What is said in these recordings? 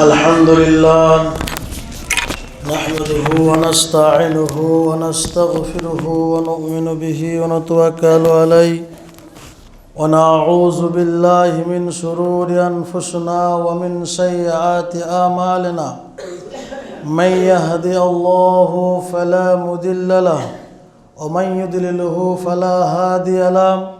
الحمد لله نحمده ونستعينه ونستغفره ونؤمن به ونتوكل عليه ونعوذ بالله من شرور أنفسنا ومن سيئات أعمالنا. من يهدي الله فلا مضل له ومن يضلله فلا هادي له.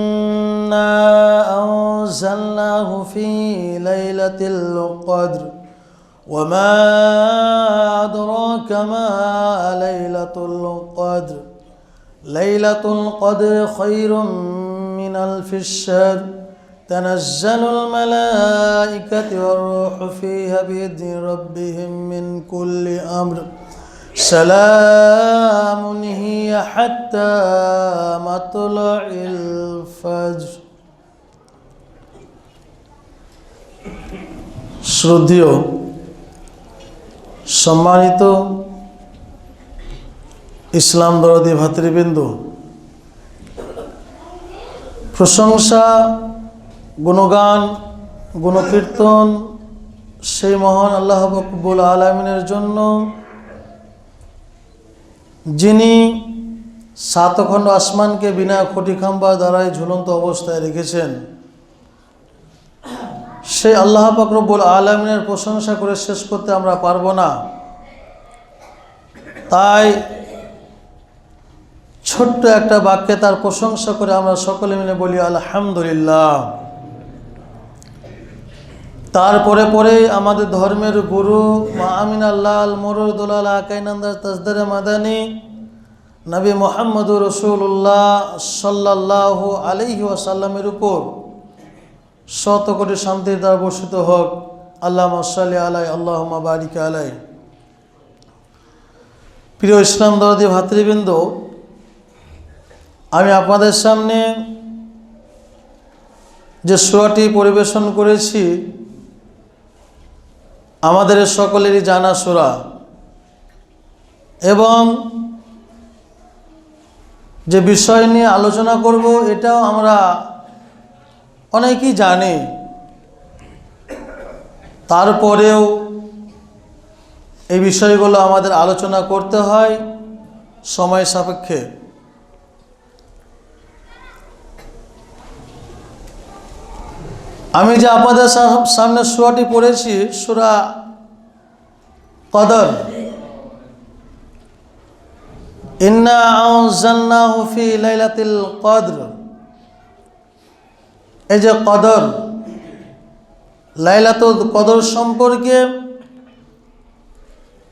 أنزلناه في ليلة القدر. وما أدراك ما ليلة القدر. ليلة القدر خير من ألف الشهر. تنزل الملائكة والروح فيها بإذن ربهم من كل أمر. سلام هي حتى مطلع الفجر. শ্রদ্ধেয়, সম্মানিত ইসলাম দরদি ভাতৃবৃন্দ, প্রশংসা, গুণগান, গুণকীর্তন সেই মহান আল্লাহ বকবুল আলমিনের জন্য যিনি সাতখণ্ড আসমানকে বিনা খুঁটি খাম্বা দ্বারাই ঝুলন্ত অবস্থায় রেখেছেন। সেই আল্লাহ পাকরবুল আলমিনের প্রশংসা করে শেষ করতে আমরা পারব না। তাই ছোট্ট একটা বাক্যে তার প্রশংসা করে আমরা সকলে মিলে বলি, আলহামদুলিল্লাহ। তারপরে পরে আমাদের ধর্মের গুরু মা আল্লাহ মরুর দোলাল আকাইনান্দার তাজদারে মাদানী নবী মোহাম্মদুর রসুল্লাহ সাল্লাহ আলহি ওয়াসাল্লামের উপর শত কোটি শান্তির দ্বারা বর্ষিত হোক। আল্লাহ সাল্লি আলাই আল্লাহ বারিক আলাই। প্রিয় ইসলাম দরদি ভাতৃবৃন্দ, আমি আপনাদের সামনে যে সুরাটি পরিবেশন করেছি, আমাদের সকলেরই জানা সুরা। এবং যে বিষয় নিয়ে আলোচনা করব, এটাও আমরা অনেকেই জানে, তারপরেও এই বিষয়গুলো আমাদের আলোচনা করতে হয় সময় সাপেক্ষে। আমি যে আপনাদের সামনে সুরাটি পড়েছি, সুরা কদর। ইন্না আউজান্নাহু ফি লাইলাতিল কদর। এই যে কদর, লাইলাতুল কদর সম্পর্কে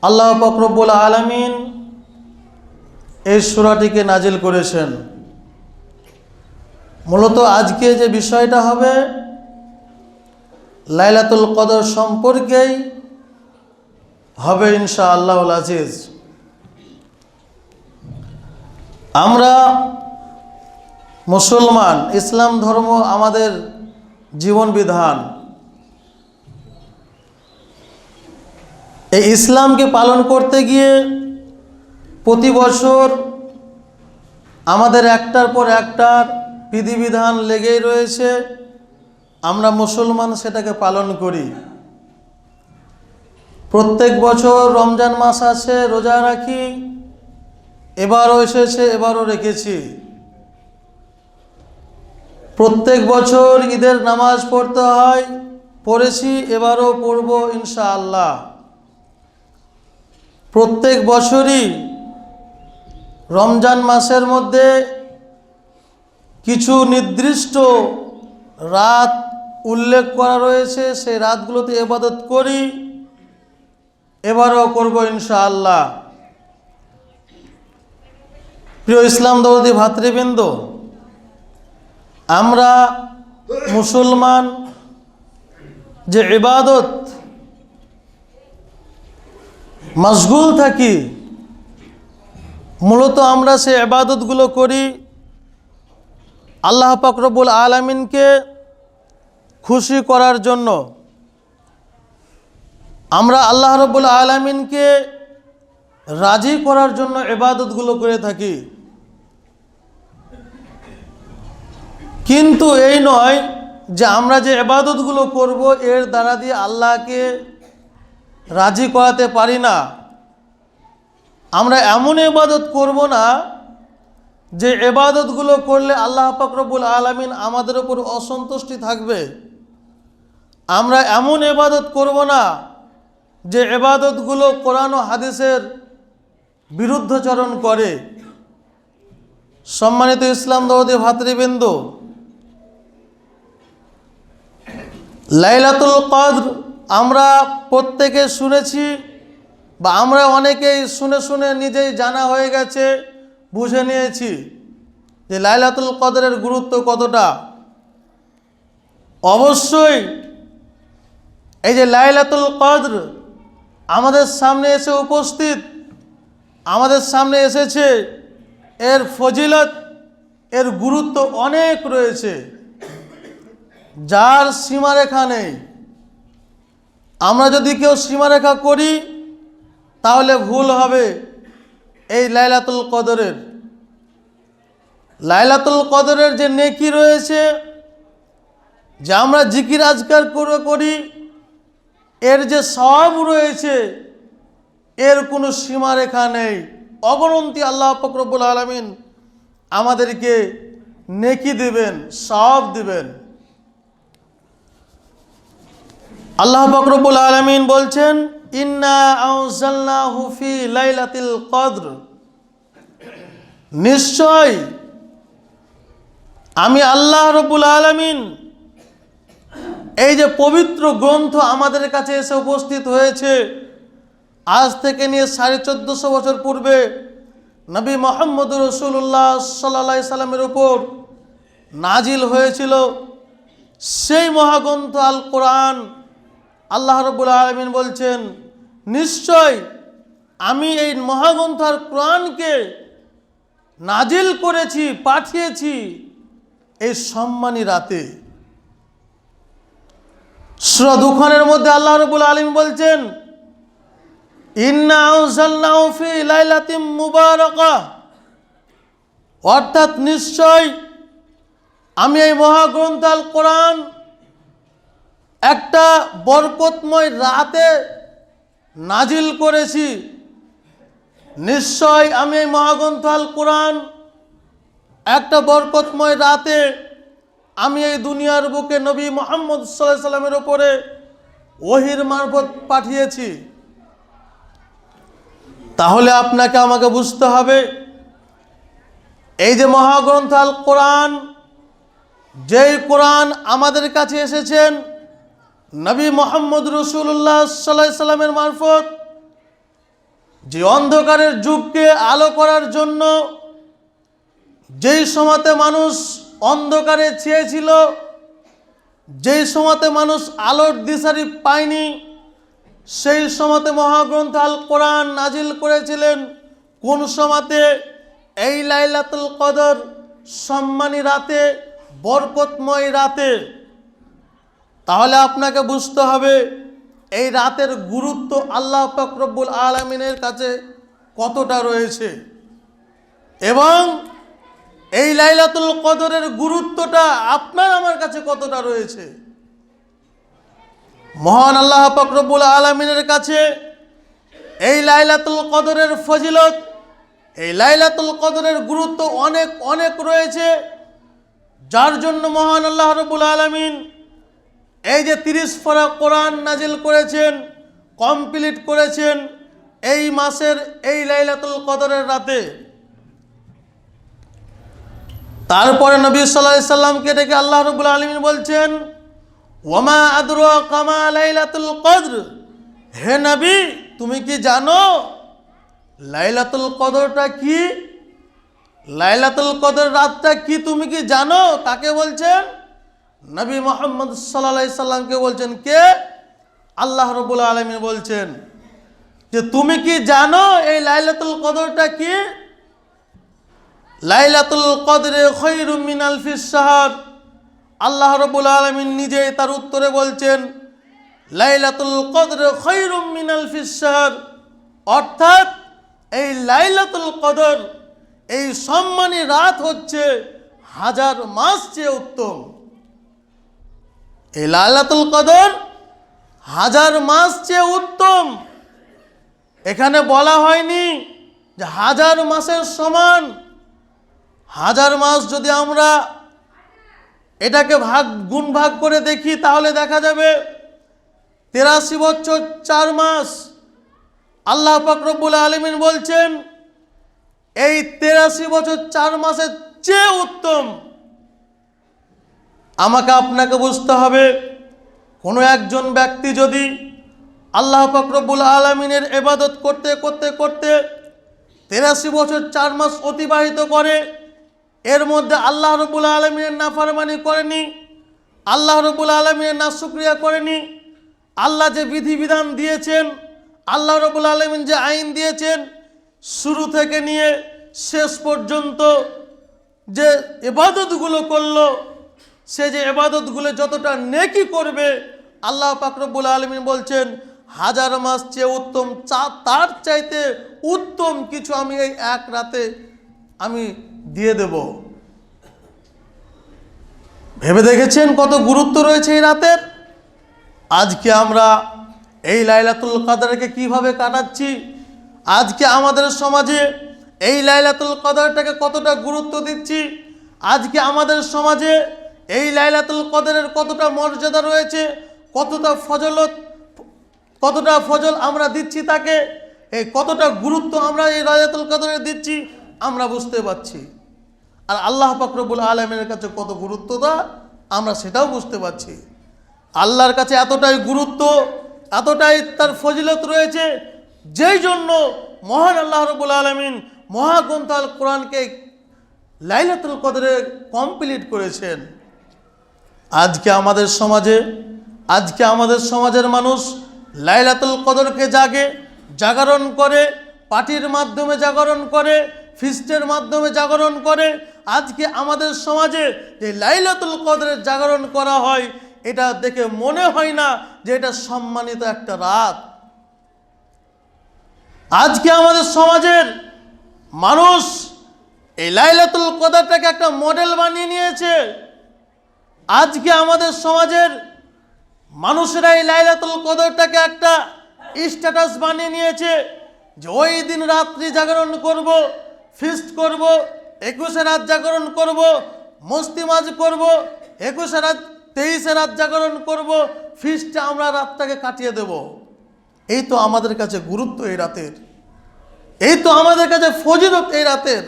আল্লাহ ফকরবুল আলমিন এই সুরাটিকে নাজিল করেছেন। মূলত আজকে যে বিষয়টা হবে, লাইলাতুল কদর সম্পর্কেই হবে ইনশা আল্লাহ আজিজ আমরা মুসলমান, ইসলাম ধর্ম আমাদের জীবন বিধান। এই ইসলামকে পালন করতে গিয়ে প্রতি বছর আমাদের একটার পর একটার বিধিবিধান লেগেই রয়েছে, আমরা মুসলমান সেটাকে পালন করি। প্রত্যেক বছর রমজান মাস আছে, রোজা রাখি, এবারও এসেছে, এবারও রেখেছি। প্রত্যেক বছর ঈদের নামাজ পড়তে হয়। পড়েছি, এবারও পড়ব ইনশাআল্লাহ। প্রত্যেক বছরই রমজান মাসের মধ্যে কিছু নির্দিষ্ট রাত উল্লেখ করা রয়েছে। সেই রাতগুলোতে এবাদত করি, এবারও করব ইনশাআল্লাহ। প্রিয় ইসলাম দৌদি ভাতৃবৃন্দ আমরা মুসলমান যে ইবাদত মশগুল থাকি, মূলত আমরা সে এবাদতগুলো করি, আল্লাহ পাকরবুল আলমিনকে খুশি করার জন্য। আমরা আল্লাহ রবুল আলমিনকে রাজি করার জন্য এবাদতগুলো করে থাকি। কিন্তু এই নয় যে আমরা যে এবাদতগুলো করব, এর দ্বারা দিয়ে আল্লাহকে রাজি করাতে পারি না। আমরা এমন এবাদত করব না যে এবাদতগুলো করলে আল্লাহ পাকরবুল আলমিন আমাদের উপর অসন্তুষ্টি থাকবে। আমরা এমন এবাদত করব না যে এবাদতগুলো কোরআন হাদিসের বিরুদ্ধচরণ করে। সম্মানিত ইসলাম দৌদি ভাতৃবৃন্দ লাইলাতুল কদর, আমরা প্রত্যেকে শুনেছি বা আমরা অনেকেই শুনে শুনে নিজেই জানা হয়ে গেছে, বুঝে নিয়েছি যে লাইলাতুল কদরের গুরুত্ব কতটা। অবশ্যই এই যে লাইলাতুল কদর আমাদের সামনে এসে উপস্থিত, আমাদের সামনে এসেছে, এর ফজিলত, এর গুরুত্ব অনেক রয়েছে। যার সীমারেখা নেই। আমরা যদি কেউ সীমারেখা করি, তাহলে ভুল হবে এই লাইলাতুল কদরের। লাইলাতুল কদরের যে নেকি রয়েছে, যে আমরা জিকির আজকার করে করি, এর যে সব রয়েছে, এর কোনো সীমারেখা নেই। অগণন্তি আল্লাহ ফকরবুল আলমিন আমাদেরকে নেকি দিবেন সব দিবেন। আল্লাহ ফকরবুল আলমিন বলছেন হুফি লাইলাতিল কদর। নিশ্চয় আমি আল্লাহ রবুল আলমিন এই যে পবিত্র গ্রন্থ আমাদের কাছে এসে উপস্থিত হয়েছে, আজ থেকে নিয়ে সাড়ে চোদ্দোশো বছর পূর্বে নবী মোহাম্মদ রসুল্লাহ সাল্লা সাল্লামের উপর নাজিল হয়েছিল সেই মহাগ্রন্থ আল কোরআন। আল্লাহ রবুল আলমিন বলছেন, নিশ্চয় আমি এই মহাগ্রন্থ আর কোরআনকে নাজিল করেছি, পাঠিয়েছি এই সম্মানী রাতে। সুরা দুখানের মধ্যে আল্লাহ রবুল আলম বলছেন মুবারকা। অর্থাৎ নিশ্চয় আমি এই মহাগ্রন্থ আল কোরআন একটা বরকতময় রাতে নাজিল করেছি। নিশ্চয় আমি এই মহাগ্রন্থ আল কোরআন একটা বরকতময় রাতে আমি এই দুনিয়ার বুকে নবী মোহাম্মদ সাল্লাহ সাল্লামের ওপরে ওহির মারফত পাঠিয়েছি। তাহলে আপনাকে আমাকে বুঝতে হবে, এই যে মহাগ্রন্থ আল কোরআন, যেই কোরআন আমাদের কাছে এসেছেন নবী মোহাম্মদ রসুল্লাহ সাল্লাহ সাল্লামের মারফত যে অন্ধকারের যুগকে আলো করার জন্য যেই সময়তে মানুষ অন্ধকারে চেয়েছিল যেই সময়তে মানুষ আলোর দিশারি পায়নি, সেই সময়তে মহাগ্রন্থ আল কোরআন নাজিল করেছিলেন কোন সময়তে? এই লাইলাতুল কদর সম্মানী রাতে, বরকতময় রাতে। তাহলে আপনাকে বুঝতে হবে, এই রাতের গুরুত্ব আল্লাহ ফকরব্বুল আলমিনের কাছে কতটা রয়েছে। এবং এই লাইলাতুল কদরের গুরুত্বটা আপনার আমার কাছে কতটা রয়েছে। মহান আল্লাহ ফকরব্বুল আলমিনের কাছে এই লাইলাতুল কদরের ফজিলত, এই লাইলাতুল কদরের গুরুত্ব অনেক অনেক রয়েছে। যার জন্য মহান আল্লাহ রবুল আলমিন এই যে তিরিশ ফরা কোরআন নাজিল করেছেন কমপ্লিট করেছেন, এই মাসের এই লাইলাতুল কদরের রাতে। তারপরে নবী সাল্লাহ সাল্লামকে ডেকে আল্লাহ রবুল আলমিন বলছেন ওমা আদর কামা লাইলাতুল কদর? হে নবী, তুমি কি জানো লাইলাতুল কদরটা কি? লাইলাতুল কদর রাতটা কি তুমি কি জানো? তাকে বলছেন নবী মোহাম্মদ সাল্লা সাল্লামকে বলছেন? কে? আল্লাহ রবুল আলমিন বলছেন যে, তুমি কি জানো এই লাইলাতুল কদরটা কি? লাইলাতুল কদরে খৈরুম মিন আলফিস শাহর। আল্লাহ রবুল আলমিন নিজেই তার উত্তরে বলছেন, লাইলাতুল কদরে খৈরুম মিন আলফিস শাহর। অর্থাৎ এই লাইলাতুল কদর, এই সম্মানী রাত হচ্ছে হাজার মাস চেয়ে উত্তম। এই লাইলাতুল কদর হাজার মাস চেয়ে উত্তম। এখানে বলা হয়নি যে হাজার মাসের সমান। হাজার মাস যদি আমরা এটাকে ভাগ, গুণ ভাগ করে দেখি, তাহলে দেখা যাবে তেরাশি বছর চার মাস। আল্লাহ ফকরবুল আলমিন বলছেন, এই তেরাশি বছর চার মাসের চেয়ে উত্তম। আমাকে আপনাকে বুঝতে হবে। কোনো একজন ব্যক্তি যদি আল্লাহ ফকরবুল আলমিনের এবাদত করতে করতে করতে তেরাশি বছর চার মাস অতিবাহিত করে, এর মধ্যে আল্লাহ রবুল আলমিনের নাফারমানি করেনি, আল্লাহ রবুল আলমিনের না শুক্রিয়া করেনি, আল্লাহ যে বিধিবিধান দিয়েছেন, আল্লাহ রবুল আলমিন যে আইন দিয়েছেন, শুরু থেকে নিয়ে শেষ পর্যন্ত যে এবাদতগুলো করল সে যে এবাদতগুলো যতটা নেকি করবে, আল্লাহ পাকরবুল আলমিন বলছেন, হাজার মাস চেয়ে উত্তম চা, তার চাইতে উত্তম কিছু আমি এই এক রাতে আমি দিয়ে দেব। ভেবে দেখেছেন কত গুরুত্ব রয়েছে এই রাতের? আজকে আমরা এই লাইলাতুল কাদারকে কীভাবে কাটাচ্ছি? আজকে আমাদের সমাজে এই লাইলাতুল কদরটাকে কতটা গুরুত্ব দিচ্ছি? আজকে আমাদের সমাজে এই লাইলাতুল কদরের কতটা মর্যাদা রয়েছে, কতটা ফজলত, কতটা ফজল আমরা দিচ্ছি তাকে, এই কতটা গুরুত্ব আমরা এই লাইলাতুল কদরে দিচ্ছি, আমরা বুঝতে পারছি। আর আল্লাহ পাকরবুল আলমের কাছে কত গুরুত্ব দা, আমরা সেটাও বুঝতে পারছি। আল্লাহর কাছে এতটাই গুরুত্ব, এতটাই তার ফজিলত রয়েছে, যেই জন্য মহান আল্লাহ রবুল আলমিন মহাগ্রন্থ আল কোরআনকে লাইলাতুল কদরে কমপ্লিট করেছেন। আজকে আমাদের সমাজে, আজকে আমাদের সমাজের মানুষ লাইলাতুল কদরকে জাগে, জাগরণ করে পার্টির মাধ্যমে জাগরণ করে, ফিস্টের মাধ্যমে জাগরণ করে। আজকে আমাদের সমাজে যে লাইলাতুল কদরের জাগরণ করা হয়, এটা দেখে মনে হয় না যে এটা সম্মানিত একটা রাত। আজকে আমাদের সমাজের মানুষ এই লাইলাতুল কদরটাকে একটা মডেল বানিয়ে নিয়েছে। আজকে আমাদের সমাজের মানুষেরা এই লাইলাতুল কদরটাকে একটা স্ট্যাটাস বানিয়ে নিয়েছে যে ওই দিন রাত্রি জাগরণ করব ফিস্ট করব, একুশে রাত জাগরণ করব মস্তিমাজ করব একুশে রাত, তেইশে রাত জাগরণ করব ফিস্টে আমরা রাতটাকে কাটিয়ে দেব। এই তো আমাদের কাছে গুরুত্ব এই রাতের। এই তো আমাদের কাছে ফজিলত এই রাতের।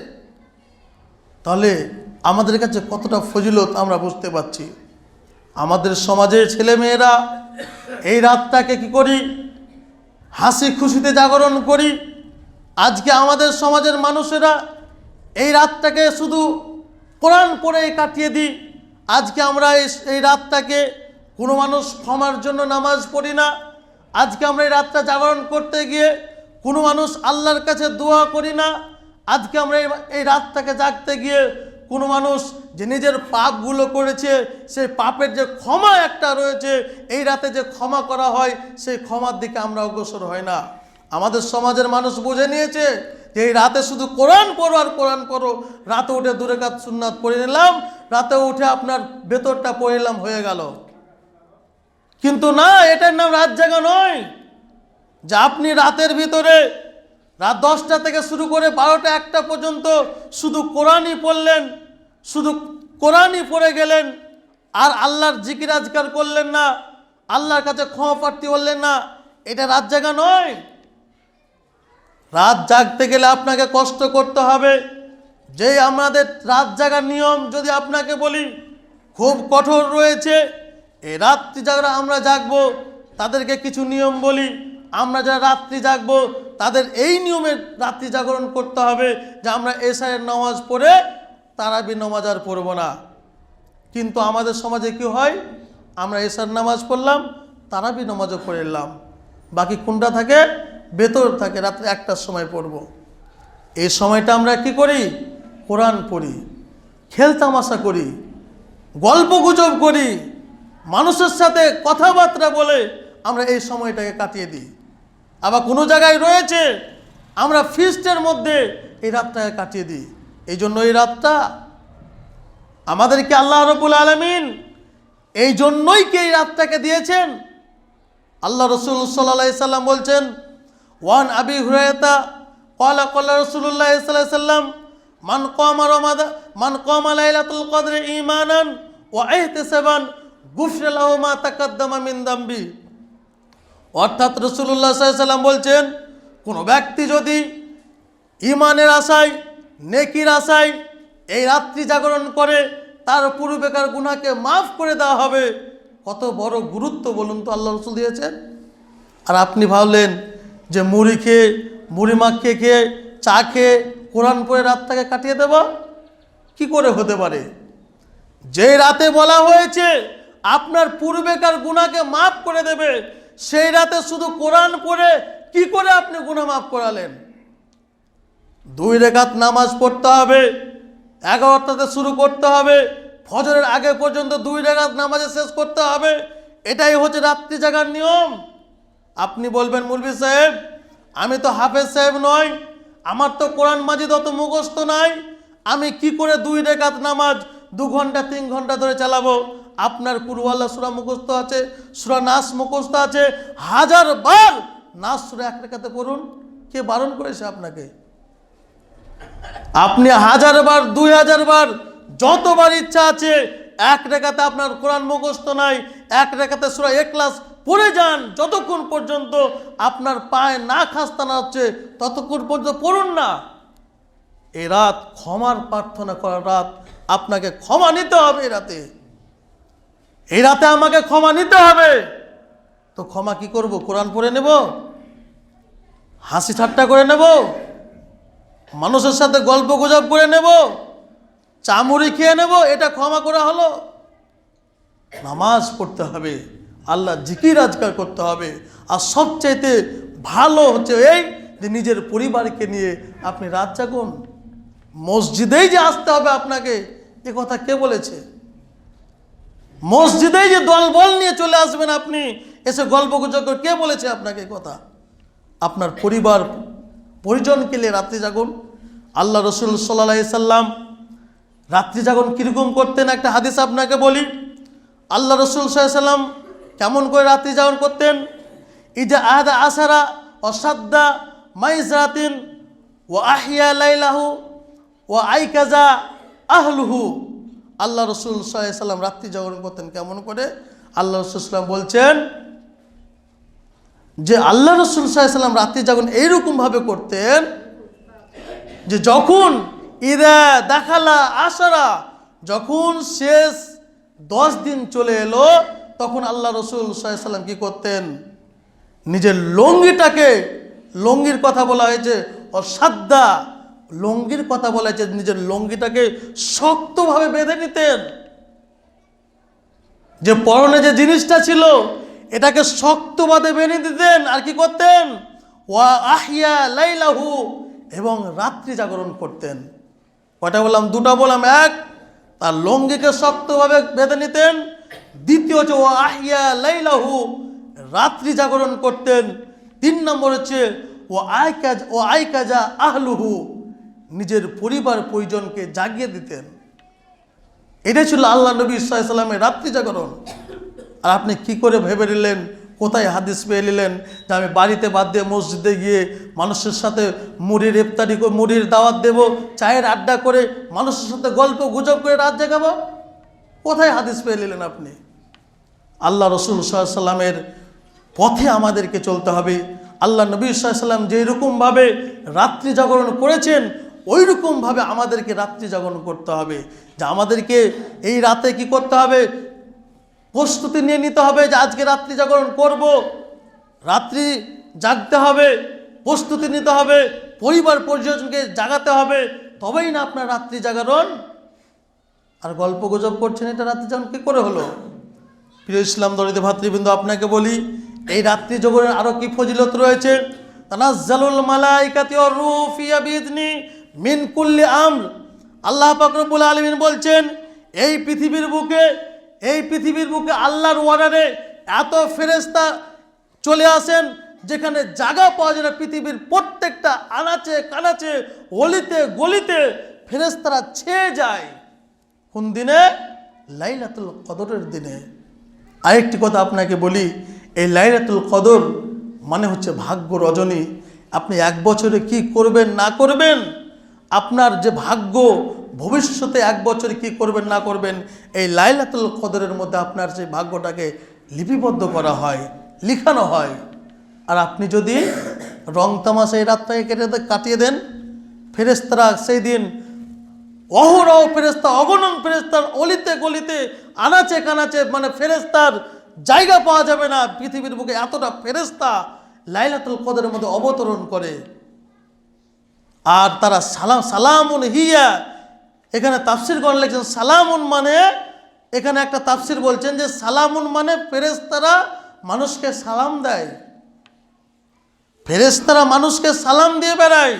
তাহলে আমাদের কাছে কতটা ফজিলত আমরা বুঝতে পারছি। আমাদের সমাজের ছেলেমেয়েরা এই রাতটাকে কি করি? হাসি খুশিতে জাগরণ করি। আজকে আমাদের সমাজের মানুষেরা এই রাতটাকে শুধু কোরআন পড়ে কাটিয়ে দিই। আজকে আমরা এই- রাতটাকে কোনো মানুষ ক্ষমার জন্য নামাজ পড়ি না। আজকে আমরা এই রাতটা জাগরণ করতে গিয়ে কোনো মানুষ আল্লাহর কাছে দোয়া করি না। আজকে আমরা এই রাতটাকে জাগতে গিয়ে কোনো মানুষ যে নিজের পাপগুলো করেছে, সেই পাপের যে ক্ষমা একটা রয়েছে, এই রাতে যে ক্ষমা করা হয়, সেই ক্ষমার দিকে আমরা অগ্রসর হয় না। আমাদের সমাজের মানুষ বুঝে নিয়েছে যে এই রাতে শুধু কোরআন পড়ো আর কোরআন পড়ো। রাতে উঠে দূরে কাজ সুন্নাত পড়ে নিলাম, রাতে উঠে আপনার বেতরটা পড়ে নিলাম, হয়ে গেল। কিন্তু না, এটার নাম রাত জাগা নয়। যে আপনি রাতের ভিতরে রাত দশটা থেকে শুরু করে বারোটা একটা পর্যন্ত শুধু কোরআনই পড়লেন শুধু কোরআনই পড়ে গেলেন, আর আল্লাহর জিকির আজকার করলেন না, আল্লাহর কাছে ক্ষমা প্রার্থী বললেন না, এটা রাত জাগা নয়। রাত জাগতে গেলে আপনাকে কষ্ট করতে হবে। যে আমাদের রাত জাগার নিয়ম যদি আপনাকে বলি, খুব কঠোর রয়েছে। এ রাত্রি যারা আমরা জাগবো, তাদেরকে কিছু নিয়ম বলি। আমরা যারা রাত্রি জাগবো, তাদের এই নিয়মের রাত্রি জাগরণ করতে হবে যে আমরা এশায়ের নামাজ পড়ে তারাবি নামাজ আর পড়ব না। কিন্তু আমাদের সমাজে কি হয়? আমরা এশার নামাজ পড়লাম তারাবি নামাজও পড়ে এলাম বাকি কোনটা থাকে, ভেতর থাকে, রাত্রে একটার সময় পড়ব। এই সময়টা আমরা কি করি? কোরআন পড়ি, খেলতামাশা করি গল্প গুজব করি, মানুষের সাথে কথাবার্তা বলে আমরা এই সময়টাকে কাটিয়ে দিই। আবার কোনো জায়গায় রয়েছে, আমরা ফিস্টের মধ্যে এই রাতটাকে কাটিয়ে দিই। এই জন্য এই রাতটা আমাদেরকে আল্লাহ রবুল আলমিন এই জন্যই কি এই রাতটাকে দিয়েছেন? আল্লাহ রসুল সাল্লাম বলছেন, ওয়ান আবি হুরায়তা কলা কলা রসুল্লাহ সাল্লাম, মান কমা রমাদা, মান কমা লাইলাতুল কদরে ইমানান ও এহতেসাবান গুফরালাহ মা তাকাদ্দামা মিন অর্থাৎ রসুল্লাহ সাল্লাম বলছেন, কোনো ব্যক্তি যদি ইমানের আশায় নেকির আশায় এই রাত্রি জাগরণ করে, তার পূর্বেকার গুনাকে মাফ করে দেওয়া হবে। কত বড় গুরুত্ব বলুন তো আল্লাহ রসুল দিয়েছেন। আর আপনি ভাবলেন যে মুড়ি খেয়ে, মুড়ি মাখিয়ে খেয়ে, চা খেয়ে কোরআন পড়ে রাতটাকে কাটিয়ে দেব? কি করে হতে পারে? যে রাতে বলা হয়েছে, আপনার পূর্বেকার গুণাকে মাফ করে দেবে, সেই রাতে শুধু কোরআন পড়ে কি করে আপনি গুণা মাফ করালেন? দুই রেখাত নামাজ পড়তে হবে, এগারোটাতে শুরু করতে হবে, ফজরের আগে পর্যন্ত দুই রেখাত নামাজে শেষ করতে হবে। এটাই হচ্ছে রাত্রি জাগার নিয়ম। আপনি বলবেন মুলবি সাহেব, আমি তো হাফেজ সাহেব নয় আমার তো কোরআন মাজিদ অত মুখস্থ নাই, আমি কি করে দুই রেখাত নামাজ দু ঘণ্টা, তিন ঘণ্টা ধরে চালাবো? আপনার কুরওয়াল্লা সুরা মুখস্থ আছে, সুরা নাস মুখস্থ আছে, হাজার বার নাস সুরা এক রেখাতে পড়ুন, কে বারণ করেছে আপনাকে? আপনি হাজার বার দুই হাজার বার যতবার ইচ্ছা আছে, এক রেখাতে আপনার কোরআন মুখস্থ নাই, এক রেখাতে সুরা এক ক্লাস পড়ে যান, যতক্ষণ পর্যন্ত আপনার পায়ে না খাস্তানা হচ্ছে, ততক্ষণ পর্যন্ত পড়ুন না। এ রাত ক্ষমার প্রার্থনা করার রাত, আপনাকে ক্ষমা নিতে হবে এ রাতে। এই রাতে আমাকে ক্ষমা নিতে হবে। তো ক্ষমা কি করব? কোরআন পড়ে নেব? হাসি ঠাট্টা করে নেব? মানুষের সাথে গল্প গুজব করে নেব, চামড়ি খেয়ে নেব, এটা ক্ষমা করা হলো। নামাজ পড়তে হবে, আল্লাহ জিকির আজকার করতে হবে। আর সবচাইতে ভালো হচ্ছে এই যে নিজের পরিবারকে নিয়ে আপনি রাত জাগুন। মসজিদেই যে আসতে হবে আপনাকে, এ কথা কে বলেছে? মসজিদেই যে দলবল নিয়ে চলে আসবেন আপনি, এসে গল্প গুজব কে বলেছে আপনাকে কথা? আপনার পরিবার পরিজনকে নিয়ে রাত্রি জাগুন। আল্লাহ রসুল সাল্লাহ সাল্লাম রাত্রি জাগরণ কীরকম করতেন? একটা হাদিস আপনাকে বলি। আল্লাহ রসুল সাল্লাম কেমন করে রাত্রি জাগরণ করতেন? ইজা আহাদা আসারা অসাদ্দা মাইজাতিন ও আহিয়া লাইলাহু ও আইকাজা আহলুহু। আল্লাহ রসুল সাল্লাম রাত্রি জাগরণ করতেন কেমন করে? আল্লাহ রসুল বলছেন যে আল্লাহ রসুল সাল্লাম রাত্রি জাগরণ এইরকমভাবে করতেন, যে যখন ইদা দেখালা আসারা যখন শেষ দশ দিন চলে এলো, তখন আল্লাহ রসুল সাল্লাম কি করতেন? নিজের লঙ্গিটাকে, লঙ্গির কথা বলা হয়েছে অসাধ্যা লঙ্গির কথা বলা হয়েছে, নিজের লঙ্গিটাকে শক্তভাবে বেঁধে নিতেন। যে পরনে যে জিনিসটা ছিল এটাকে শক্তভাবে বেঁধে দিতেন, আর কি করতেন? ওয়া আহিয়া লাইলাহু, এবং রাত্রি জাগরণ করতেন। কয়টা বললাম? দুটা বললাম, এক, তার লঙ্গিকে শক্তভাবে বেঁধে নিতেন। দ্বিতীয় হচ্ছে ও আহিয়া লাইলাহু, রাত্রি জাগরণ করতেন। তিন নম্বর হচ্ছে ও আয় কাজ ও আয় কাজা আহলুহু, নিজের পরিবার পরিজনকে জাগিয়ে দিতেন। এটাই ছিল আল্লাহ নবী ইসাল্লামের রাত্রি জাগরণ। আর আপনি কি করে ভেবে নিলেন? কোথায় হাদিস পেয়ে নিলেন? যে আমি বাড়িতে বাদ দিয়ে মসজিদে গিয়ে মানুষের সাথে মুড়ির ইফতারি করে, মুড়ির দাওয়াত দেব, চায়ের আড্ডা করে মানুষের সাথে গল্প গুজব করে রাত জাগাবো? কোথায় হাদিস পেয়ে নিলেন আপনি? আল্লাহ রসুল সাল্লামের পথে আমাদেরকে চলতে হবে। আল্লাহ নবী সাল্লাম যেই রকমভাবে রাত্রি জাগরণ করেছেন ওই রকমভাবে আমাদেরকে রাত্রি জাগরণ করতে হবে। যে আমাদেরকে এই রাতে কি করতে হবে? প্রস্তুতি নিয়ে নিতে হবে যে আজকে রাত্রি জাগরণ করব। রাত্রি জাগতে হবে, প্রস্তুতি নিতে হবে, পরিবার পরিজনকে জাগাতে হবে। তবেই না আপনার রাত্রি জাগরণ। আর গল্প গুজব করছেন এটা রাত্রি জাগরণ কী করে হলো? প্রিয় ইসলাম দরিদ্র ভাতৃবৃন্দ, আপনাকে বলি, এই রাত্রি জগরের আরও কি ফজিলত রয়েছে? তানাজ্জালুল মালাইকাতি ওর রুফিয়া বিদনি মিন কুল্লি আমর। আল্লাহ পাকরবুল আলমিন বলছেন, এই পৃথিবীর বুকে এই পৃথিবীর বুকে আল্লাহর ওয়ার্ডারে এত ফেরেস্তা চলে আসেন, যেখানে জায়গা পাওয়া যায় না পৃথিবীর প্রত্যেকটা আনাচে কানাচে অলিতে গলিতে ফেরেস্তারা ছেয়ে যায়। কোন দিনে? লাইলাতুল কদরের দিনে। আরেকটি কথা আপনাকে বলি, এই লাইলাতুল কদর মানে হচ্ছে ভাগ্য রজনী। আপনি এক বছরে কি করবেন, না করবেন? আপনার যে ভাগ্য ভবিষ্যতে এক বছরে কি করবেন, না করবেন, এই লাইলাতুল কদরের মধ্যে আপনার সেই ভাগ্যটাকে লিপিবদ্ধ করা হয়, লিখানো হয়। আর আপনি যদি রং তামাশা এই রাতটাকে কেটে কাটিয়ে দেন ফেরেস্তারা সেই দিন অহরহ ফেরেস্তা অগণন ফেরেস্তার অলিতে গলিতে, আনাচে কানাচে মানে ফেরেস্তার জায়গা পাওয়া যাবে না। পৃথিবীর বুকে এতটা ফেরেস্তা লাইলাতুল কদরের মধ্যে অবতরণ করে। আর তারা সালাম সালামুন হিয়া এখানে তাফসির করে লিখছেন, সালামুন মানে এখানে একটা তাফসির বলছেন যে সালামুন মানে ফেরেস্তারা মানুষকে সালাম দেয়। ফেরেস্তারা মানুষকে সালাম দিয়ে বেড়ায়।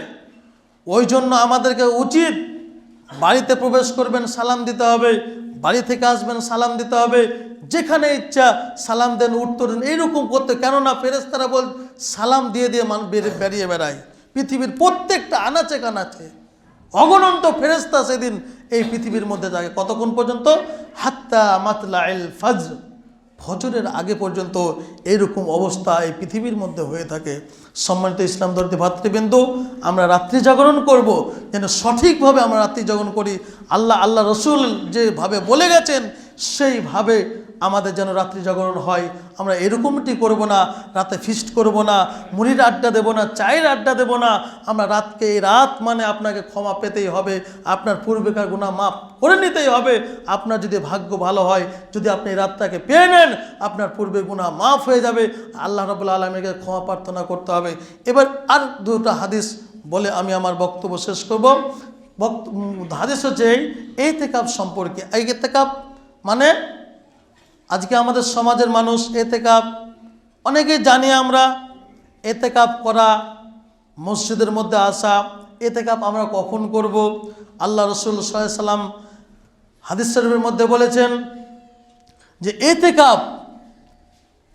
ওই জন্য আমাদেরকে উচিত বাড়িতে প্রবেশ করবেন, সালাম দিতে হবে, বাড়ি থেকে আসবেন, সালাম দিতে হবে, যেখানে ইচ্ছা সালাম দেন, উত্তর দেন, এইরকম করতে। কেননা ফেরেস্তারা বল, সালাম দিয়ে দিয়ে মান বের- বেরিয়ে বেড়ায়। পৃথিবীর প্রত্যেকটা আনাচে কানাচে। অগণন্ত ফেরেস্তা সেদিন এই পৃথিবীর মধ্যে থাকে। কতক্ষণ পর্যন্ত? হাত্তা মাতলা এল ফাজর। ফজরের আগে পর্যন্ত এরকম অবস্থা এই পৃথিবীর মধ্যে হয়ে থাকে। সম্মানিত ইসলাম ধরতে ভাতৃবৃন্দ, আমরা রাত্রি জাগরণ করব। যেন সঠিকভাবে আমরা রাত্রি জাগরণ করি। আল্লাহ আল্লাহ রসুল যেভাবে বলে গেছেন, সেইভাবে আমাদের যেন রাত্রি জাগরণ হয়, আমরা এরকমটি করব না, রাতে ফিস্ট করব না, মুড়ির আড্ডা দেব না, চায়ের আড্ডা দেব না, আমরা রাতকে এই রাত মানে আপনাকে ক্ষমা পেতেই হবে, আপনার পূর্বেকার গুণা মাফ করে নিতেই হবে, আপনার যদি ভাগ্য ভালো হয়, যদি আপনি রাতটাকে পেয়ে নেন, আপনার পূর্বে গুণা মাফ হয়ে যাবে, আল্লাহ রবুল্লা আলমীকে ক্ষমা প্রার্থনা করতে হবে। এবার আর দুটো হাদিস বলে আমি আমার বক্তব্য শেষ করব। বক্ত হাদিস হচ্ছে এই তেকাপ সম্পর্কে। এই তেকাপ মানে আজকে আমাদের সমাজের মানুষ এতেকাপ, অনেকেই জানি আমরা এতেকাপ করা মসজিদের মধ্যে আসা, এতেকাপ আমরা কখন করব। আল্লাহ রসুল সাল্লাম হাদিস শরীফের মধ্যে বলেছেন যে এতেকাপ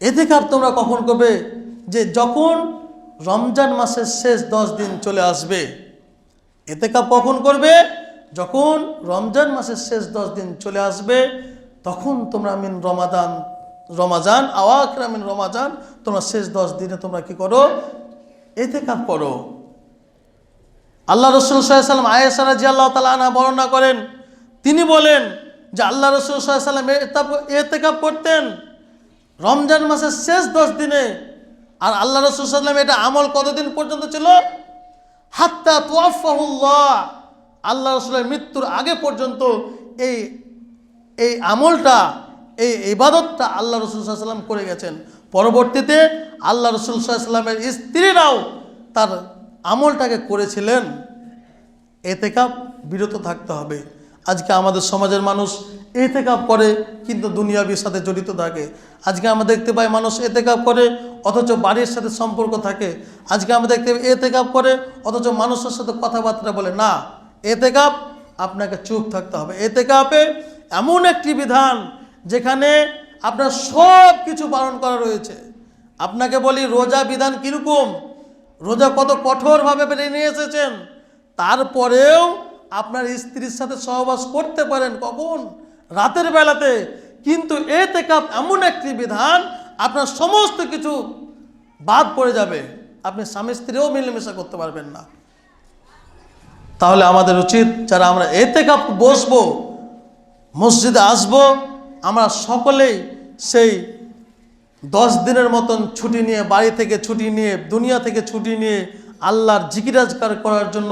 এতেকাপ তোমরা কখন করবে? যে যখন রমজান মাসের শেষ দশ দিন চলে আসবে, এতেকাপ কখন করবে? যখন রমজান মাসের শেষ দশ দিন চলে আসবে তখন তোমরা মিন রমাদান, রমাজান আওয়াকরা মিন রমাজান, তোমরা শেষ দশ দিনে তোমরা কি করো? এতে কাপ করো। আল্লাহ রসুল সাল্লাম আয়েসারা জি আল্লাহ তালা আনা বর্ণনা করেন। তিনি বলেন যে আল্লাহ রসুল সাল্লাম এতেকাপ করতেন। রমজান মাসের শেষ দশ দিনে। আর আল্লাহ রসুল সাল্লাম এটা আমল কতদিন পর্যন্ত ছিল? হাত্তা তোয়াফাহুল্লাহ আল্লাহ রসুলের মৃত্যুর আগে পর্যন্ত এই এই আমলটা, এই ইবাদতটা আল্লাহ রসুল সাল্লাম করে গেছেন। পরবর্তীতে আল্লাহ রসুল সাল্লামের স্ত্রীরাও তার আমলটাকে করেছিলেন। এতেকাপ বিরত থাকতে হবে। আজকে আমাদের সমাজের মানুষ এতেকাপ করে, কিন্তু দুনিয়াবির সাথে জড়িত থাকে। আজকে আমরা দেখতে পাই মানুষ এতেকাপ করে, অথচ বাড়ির সাথে সম্পর্ক থাকে। আজকে আমরা দেখতে পাই এতেকাপ করে, অথচ মানুষের সাথে কথাবার্তা বলে। না, এতেকাপ আপনাকে চুপ থাকতে হবে। এতেকাপে এমন একটি বিধান যেখানে আপনার সব কিছু পালন করা রয়েছে। আপনাকে বলি, রোজা বিধান কীরকম? রোজা কত কঠোরভাবে বেরিয়ে নিয়ে এসেছেন? তারপরেও আপনার স্ত্রীর সাথে সহবাস করতে পারেন কখন? রাতের বেলাতে। কিন্তু এ তেকাপ এমন একটি বিধান, আপনার সমস্ত কিছু বাদ পড়ে যাবে। আপনি স্বামী স্ত্রীও মিলেমিশা করতে পারবেন না। তাহলে আমাদের উচিত, যারা আমরা এতে কাপ বসবো মসজিদে আসব, আমরা সকলেই সেই দশ দিনের মতন ছুটি নিয়ে, বাড়ি থেকে ছুটি নিয়ে, দুনিয়া থেকে ছুটি নিয়ে আল্লাহর জিকিরাজকার করার জন্য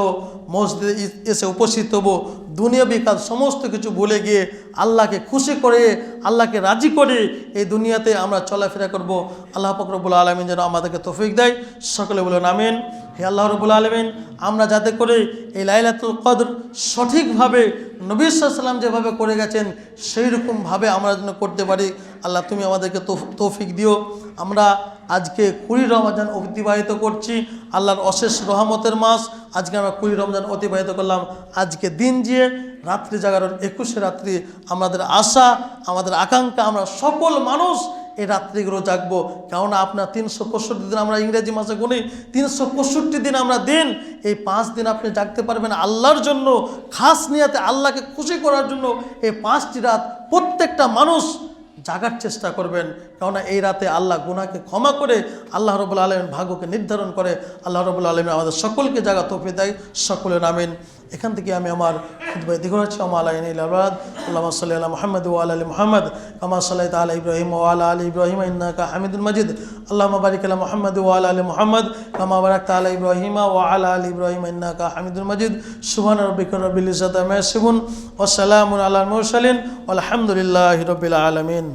মসজিদে এসে উপস্থিত হব। দুনিয়া বিকাল সমস্ত কিছু ভুলে গিয়ে আল্লাহকে খুশি করে, আল্লাহকে রাজি করে এই দুনিয়াতে আমরা চলাফেরা করব। আল্লাহ ফকরবুল আলমিন যেন আমাদেরকে তৌফিক দেয়। সকলে বলেন আমিন। হে আল্লাহ রবুল আলমিন, আমরা যাতে করে এই লাইলাতুল কদর সঠিকভাবে নবী সাল্লাম যেভাবে করে গেছেন সেই রকমভাবে আমরা যেন করতে পারি। আল্লাহ তুমি আমাদেরকে তৌফ- তৌফিক দিও। আমরা আজকে কুড়ি রমজান অতিবাহিত করছি। আল্লাহর অশেষ রহমতের মাস। আজকে আমরা কুড়ি রমজান অতিবাহিত করলাম। আজকে দিন যে রাত্রি জাগারণ একুশে রাত্রি আমাদের আশা, আমাদের আকাঙ্ক্ষা, আমরা সকল মানুষ এই রাত্রিগুলো জাগবো। কেননা আপনার তিনশো পঁয়ষট্টি দিন আমরা ইংরেজি মাসে গুনি, তিনশো পঁয়ষট্টি দিন আমরা দিন, এই পাঁচ দিন আপনি জাগতে পারবেন আল্লাহর জন্য, খাস নিয়াতে আল্লাহকে খুশি করার জন্য এই পাঁচটি রাত প্রত্যেকটা মানুষ জাগার চেষ্টা করবেন। কেননা এই রাতে আল্লাহ গুনাকে ক্ষমা করে, আল্লাহ রবুল আলমের ভাগ্যকে নির্ধারণ করে, আল্লাহ রবুল আলমী আমাদের সকলকে জাগা তোফে দেয়। সকলে নামেন। এখান থেকে আমি আমার খুদ্বাই দীর্ঘ হচ্ছি আমা আলাইন আবাদ। আল্লাহ সাল্লাহ আল্লাহ মোহাম্মদ ওয়াল আলী মোহাম্মদ, কামা সাল্লাহ তাল ইব্রাহিম ওয়াল আলী ইব্রাহিম, ইন্নাকা হামিদুল মজিদ। আল্লাহ বারিক আল্লাহ মোহাম্মদ ওয়াল আলী মোহাম্মদ, কামা বারাক তাল ইব্রাহিমা ওয়াল আলী ইব্রাহিম, ইন্নাকা হামিদুল মজিদ। সুবহান রব্বিক রব্বিল ইজ্জাতি আম্মা ইয়াসিফুন, ওয়া সালামুন আলাল মুরসালিন আলহামদুলিল্লাহি রাব্বিল আলামিন।